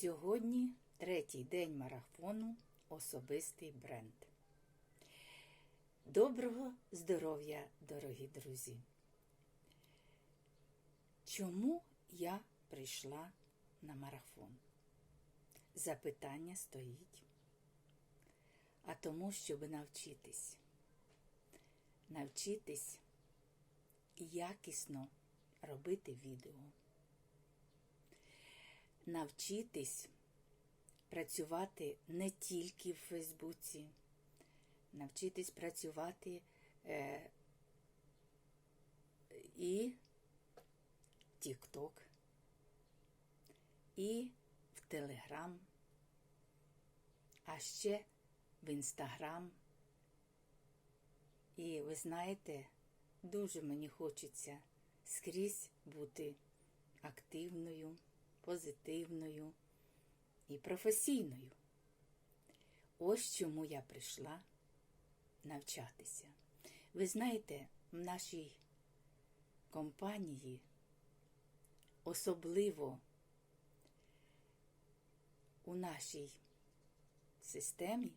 Сьогодні третій день марафону Особистий бренд. Доброго здоров'я, дорогі друзі! Чому я прийшла на марафон? Запитання стоїть. А тому, щоб навчитись. Навчитись якісно робити відео. Навчитись працювати не тільки в Фейсбуці, навчитись працювати е, і Тік-Ток, і в Телеграм, а ще в Інстаграм. І ви знаєте, дуже мені хочеться скрізь бути активною, позитивною і професійною. Ось чому я прийшла навчатися. Ви знаєте, в нашій компанії особливо у нашій системі,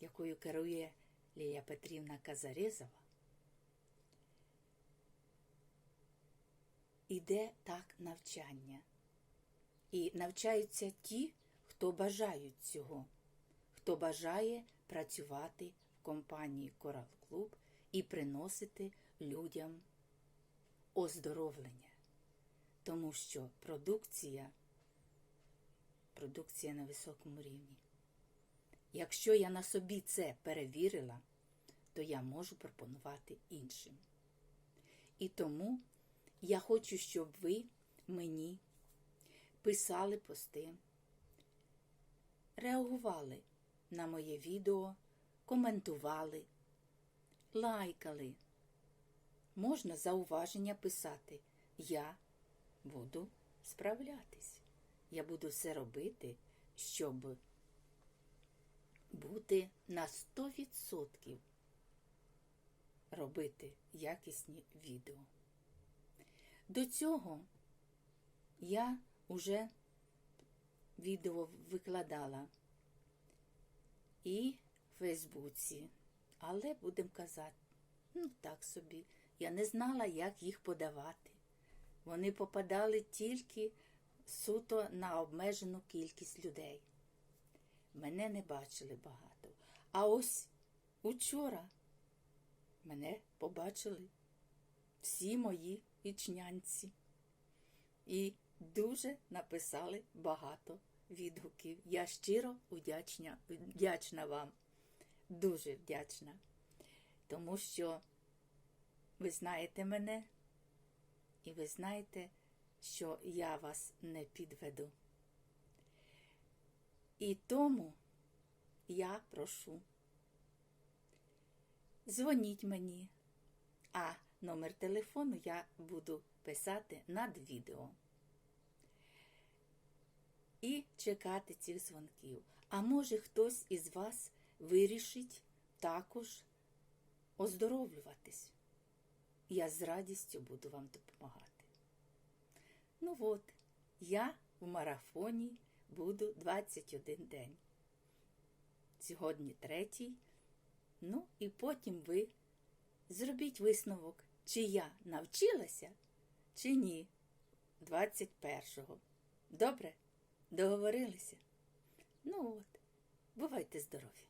якою керує Лілія Петрівна Казарезова, іде так навчання. І навчаються ті, хто бажають цього, хто бажає працювати в компанії Корал Клуб і приносити людям оздоровлення. Тому що продукція, продукція на високому рівні. Якщо я на собі це перевірила, то я можу пропонувати іншим. І тому я хочу, щоб ви мені писали пости, реагували на моє відео, коментували, лайкали. Можна зауваження писати. Я буду справлятись. Я буду все робити, щоб бути на 100% робити якісні відео. До цього я уже відео викладала і в Фейсбуці, але будемо казати, ну так собі, я не знала, як їх подавати. Вони попадали тільки суто на обмежену кількість людей. Мене не бачили багато. А ось учора мене побачили всі мої ічнянці. І дуже написали багато відгуків. Я щиро вдячна, вдячна вам, дуже вдячна. Тому що ви знаєте мене, і ви знаєте, що я вас не підведу. І тому я прошу, дзвоніть мені, а номер телефону я буду писати над відео. І чекати цих дзвонків. А може хтось із вас вирішить також оздоровлюватись. Я з радістю буду вам допомагати. Ну от, я в марафоні буду 21 день. Сьогодні третій. Ну, і потім ви зробіть висновок, чи я навчилася, чи ні. 21-го. Добре? Договорилися? Ну от, бувайте здорові!